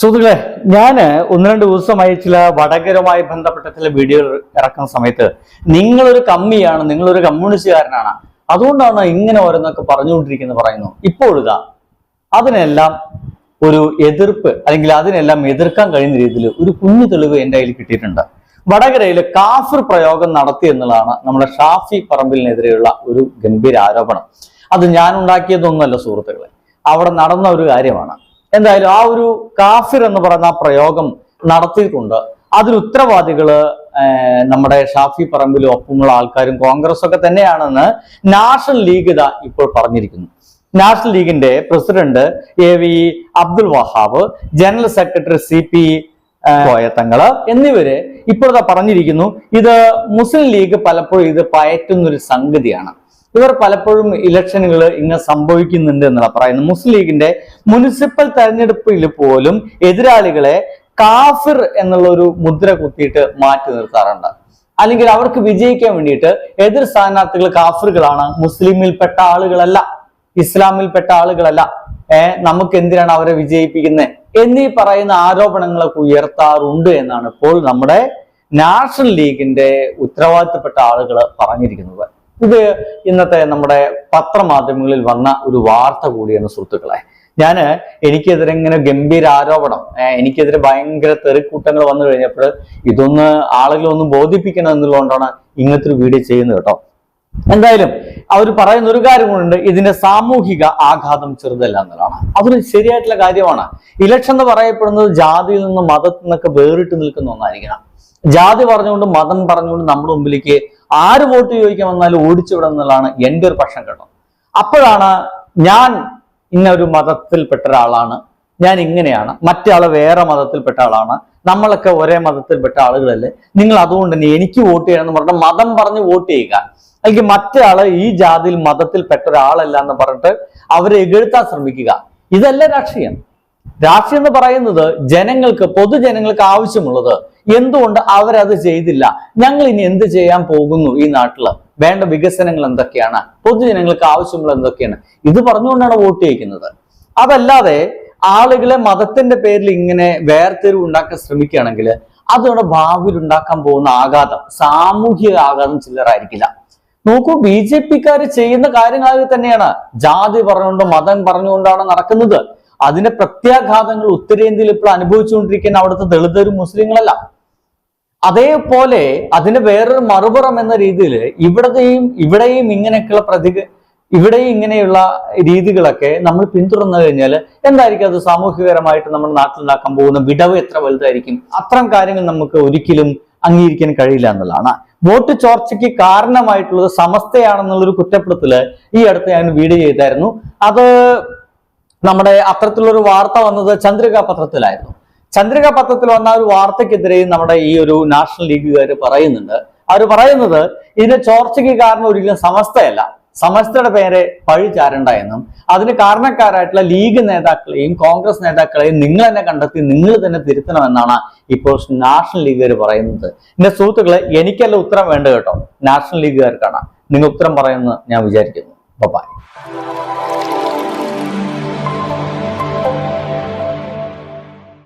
സുഹൃത്തുക്കളെ ഞാൻ ഒന്ന് രണ്ട് ദിവസമായി ചില വടകരവുമായി ബന്ധപ്പെട്ട ചില വീഡിയോകൾ ഇറക്കുന്ന സമയത്ത് നിങ്ങളൊരു കമ്മിയാണ് നിങ്ങളൊരു കമ്മ്യൂണിസ്റ്റുകാരനാണ്. അതുകൊണ്ടാണ് ഇങ്ങനെ ഓരോന്നൊക്കെ പറഞ്ഞുകൊണ്ടിരിക്കുന്നത് പറയുന്നു. ഇപ്പോൾ അതിനെല്ലാം ഒരു എതിർപ്പ് അല്ലെങ്കിൽ അതിനെല്ലാം എതിർക്കാൻ കഴിയുന്ന രീതിയിൽ ഒരു കുഞ്ഞു തെളിവ് എന്റെ കയ്യിൽ കിട്ടിയിട്ടുണ്ട്. വടകരയിൽ കാഫിർ പ്രയോഗം നടത്തി എന്നുള്ളതാണ് നമ്മുടെ ഷാഫി പറമ്പിലിനെതിരെയുള്ള ഒരു ഗംഭീര ആരോപണം. അത് ഞാൻ ഉണ്ടാക്കിയതൊന്നുമല്ല സുഹൃത്തുക്കളെ. അവിടെ നടന്ന ഒരു കാര്യമാണ്. എന്തായാലും ആ ഒരു കാഫിർ എന്ന് പറയുന്ന പ്രയോഗം നടത്തിയിട്ടുണ്ട്. അതിന് ഉത്തരവാദികൾ നമ്മുടെ ഷാഫി പറമ്പിലും ഒപ്പമുള്ള ആൾക്കാരും കോൺഗ്രസ് ഒക്കെ തന്നെയാണെന്ന് നാഷണൽ ലീഗ് ഇതാ ഇപ്പോൾ പറഞ്ഞിരിക്കുന്നു. നാഷണൽ ലീഗിന്റെ president A V Abdul Wahab general secretary C P Koyathangal എന്നിവരെ ഇപ്പോഴത്തെ പറഞ്ഞിരിക്കുന്നു. ഇത് മുസ്ലിം ലീഗ് പലപ്പോഴും ഇത് പയറ്റുന്നൊരു സംഗതിയാണ്. ഇവർ പലപ്പോഴും ഇലക്ഷനുകൾ ഇങ്ങനെ സംഭവിക്കുന്നുണ്ട് എന്നുള്ള പറയുന്നത്. മുസ്ലിം ലീഗിന്റെ മുനിസിപ്പൽ തെരഞ്ഞെടുപ്പിൽ പോലും എതിരാളികളെ കാഫിർ എന്നുള്ള ഒരു മുദ്ര കുത്തിയിട്ട് മാറ്റി നിർത്താറുണ്ട്. അല്ലെങ്കിൽ അവർക്ക് വിജയിക്കാൻ വേണ്ടിയിട്ട് എതിർ സ്ഥാനാർത്ഥികൾ കാഫിറുകളാണ് മുസ്ലിമിൽപ്പെട്ട ആളുകളല്ല ഇസ്ലാമിൽപ്പെട്ട ആളുകളല്ല ഏർ നമുക്ക് എന്തിനാണ് അവരെ വിജയിപ്പിക്കുന്നത് എന്നീ പറയുന്ന ആരോപണങ്ങളൊക്കെ ഉയർത്താറുണ്ട് എന്നാണ് ഇപ്പോൾ നമ്മുടെ നാഷണൽ ലീഗിന്റെ ഉത്തരവാദിത്തപ്പെട്ട ആളുകൾ പറഞ്ഞിരിക്കുന്നത്. ഇത് ഇന്നത്തെ നമ്മുടെ പത്രമാധ്യമങ്ങളിൽ വന്ന ഒരു വാർത്ത കൂടിയാണ് സുഹൃത്തുക്കളെ. ഞാൻ എനിക്കെതിരെ ഇങ്ങനെ ഗംഭീര ആരോപണം എനിക്കെതിരെ ഭയങ്കര തെറിക്കൂട്ടങ്ങൾ വന്നു കഴിഞ്ഞപ്പോൾ ഇതൊന്ന് ആളുകളെ ഒന്ന് ബോധിപ്പിക്കണം എന്നുള്ളതുകൊണ്ടാണ് ഇങ്ങനത്തെ ഒരു വീഡിയോ ചെയ്യുന്നത് കേട്ടോ. എന്തായാലും അവർ പറയുന്ന ഒരു കാര്യം കൊണ്ടുണ്ട് ഇതിന്റെ സാമൂഹിക ആഘാതം ചെറുതല്ല എന്നുള്ളതാണ്. അതൊരു ശരിയായിട്ടുള്ള കാര്യമാണ്. ഇലക്ഷൻ എന്ന് പറയപ്പെടുന്നത് ജാതിയിൽ നിന്നും മതത്തിൽ നിന്നൊക്കെ വേറിട്ട് നിൽക്കുന്ന ഒന്നായിരിക്കണം. ജാതി പറഞ്ഞുകൊണ്ട് മതം പറഞ്ഞുകൊണ്ട് നമ്മുടെ മുമ്പിലേക്ക് ആര് വോട്ട് ചോദിക്കാൻ വന്നാലും ഓടിച്ചു വിടും എന്നുള്ളതാണ് എന്റെ ഒരു പക്ഷം കേട്ടോ. അപ്പോഴാണ് ഞാൻ ഇന്ന ഒരു മതത്തിൽപ്പെട്ട ഒരാളാണ്. ഞാൻ ഇങ്ങനെയാണ്. മറ്റേ വേറെ മതത്തിൽപ്പെട്ട ആളാണ്. നമ്മളൊക്കെ ഒരേ മതത്തിൽപ്പെട്ട ആളുകളല്ലേ. നിങ്ങൾ അതുകൊണ്ട് തന്നെ എനിക്ക് വോട്ട് ചെയ്യണം എന്ന് പറഞ്ഞിട്ട് മതം പറഞ്ഞ് വോട്ട് ചെയ്യുക. അല്ലെങ്കിൽ മറ്റേ ആൾ ഈ ജാതിയിൽ മതത്തിൽപ്പെട്ട ഒരാളല്ല എന്ന് പറഞ്ഞിട്ട് അവരെ എഴുത്താൻ ശ്രമിക്കുക. ഇതല്ല രാഷ്ട്രീയം. രാഷ്ട്രീയം എന്ന് പറയുന്നത് ജനങ്ങൾക്ക് പൊതുജനങ്ങൾക്ക് ആവശ്യമുള്ളത്. എന്തുകൊണ്ട് അവരത് ചെയ്തില്ല? ഞങ്ങൾ ഇനി എന്ത് ചെയ്യാൻ പോകുന്നു ഈ നാട്ടിൽ വേണ്ട വികസനങ്ങൾ എന്തൊക്കെയാണ്? പൊതുജനങ്ങൾക്ക് ആവശ്യമുള്ള എന്തൊക്കെയാണ്? ഇത് പറഞ്ഞുകൊണ്ടാണ് വോട്ട് ചെയ്യിക്കുന്നത്. അതല്ലാതെ ആളുകളെ മതത്തിന്റെ പേരിൽ ഇങ്ങനെ വേർതിരിവ് ഉണ്ടാക്കാൻ ശ്രമിക്കുകയാണെങ്കിൽ അതുകൊണ്ട് ഭാവിയിൽ ഉണ്ടാക്കാൻ പോകുന്ന ആഘാതം സാമൂഹിക ആഘാതം ചില്ലറായിരിക്കില്ല നോക്കൂ ബി ജെ പിക്കാർ ചെയ്യുന്ന കാര്യങ്ങളൊക്കെ തന്നെയാണ്. ജാതി പറഞ്ഞുകൊണ്ട് മതം പറഞ്ഞുകൊണ്ടാണ് നടക്കുന്നത്. അതിന്റെ പ്രത്യാഘാതങ്ങൾ ഉത്തരേന്ത്യയിൽ ഇപ്പോൾ അനുഭവിച്ചുകൊണ്ടിരിക്കുന്ന അവിടുത്തെ ദളിതരും മുസ്ലിങ്ങളല്ല. അതേപോലെ അതിന് വേറൊരു മറുപുറം എന്ന രീതിയിൽ ഇവിടത്തെയും ഇവിടെയും ഇങ്ങനെയൊക്കെയുള്ള പ്രതി ഇവിടെയും ഇങ്ങനെയുള്ള രീതികളൊക്കെ നമ്മൾ പിന്തുടർന്നു കഴിഞ്ഞാൽ എന്തായിരിക്കും അത് സാമൂഹികപരമായിട്ട് നമ്മൾ നാട്ടിലുണ്ടാക്കാൻ പോകുന്ന വിടവ് എത്ര വലുതായിരിക്കും? അത്തരം കാര്യങ്ങൾ നമുക്ക് ഒരിക്കലും അംഗീകരിക്കാൻ കഴിയില്ല എന്നുള്ളതാണ്. വോട്ട് ചോർച്ചയ്ക്ക് കാരണമായിട്ടുള്ളത് സമസ്തയാണെന്നുള്ളൊരു കുറ്റപ്പെടുത്തൽ ഈ അടുത്ത് ഞാൻ വീഡിയോ ചെയ്തായിരുന്നു. അത് നമ്മുടെ അത്തരത്തിലുള്ളൊരു വാർത്ത വന്നത് ചന്ദ്രിക പത്രത്തിലായിരുന്നു. ചന്ദ്രിക പത്രത്തിൽ വന്ന ഒരു വാർത്തക്കെതിരെയും നമ്മുടെ ഈ ഒരു നാഷണൽ ലീഗുകാർ പറയുന്നുണ്ട്. അവർ പറയുന്നത് ഇതിന് ചോർച്ചയ്ക്ക് കാരണം ഒരിക്കലും സമസ്തയല്ല. സമസ്തയുടെ പേരെ പഴി ചാരണ്ട എന്നും അതിന് കാരണക്കാരായിട്ടുള്ള ലീഗ് നേതാക്കളെയും കോൺഗ്രസ് നേതാക്കളെയും നിങ്ങൾ തന്നെ കണ്ടെത്തി നിങ്ങൾ തന്നെ തിരുത്തണമെന്നാണ് ഇപ്പോൾ നാഷണൽ ലീഗുകാർ പറയുന്നത്. എന്റെ സുഹൃത്തുക്കളെ എനിക്കല്ല ഉത്തരം വേണ്ട കേട്ടോ. നാഷണൽ ലീഗുകാർക്കാണ്. നിങ്ങൾ ഉത്തരം പറയുമെന്ന് ഞാൻ വിചാരിക്കുന്നു. ബൈ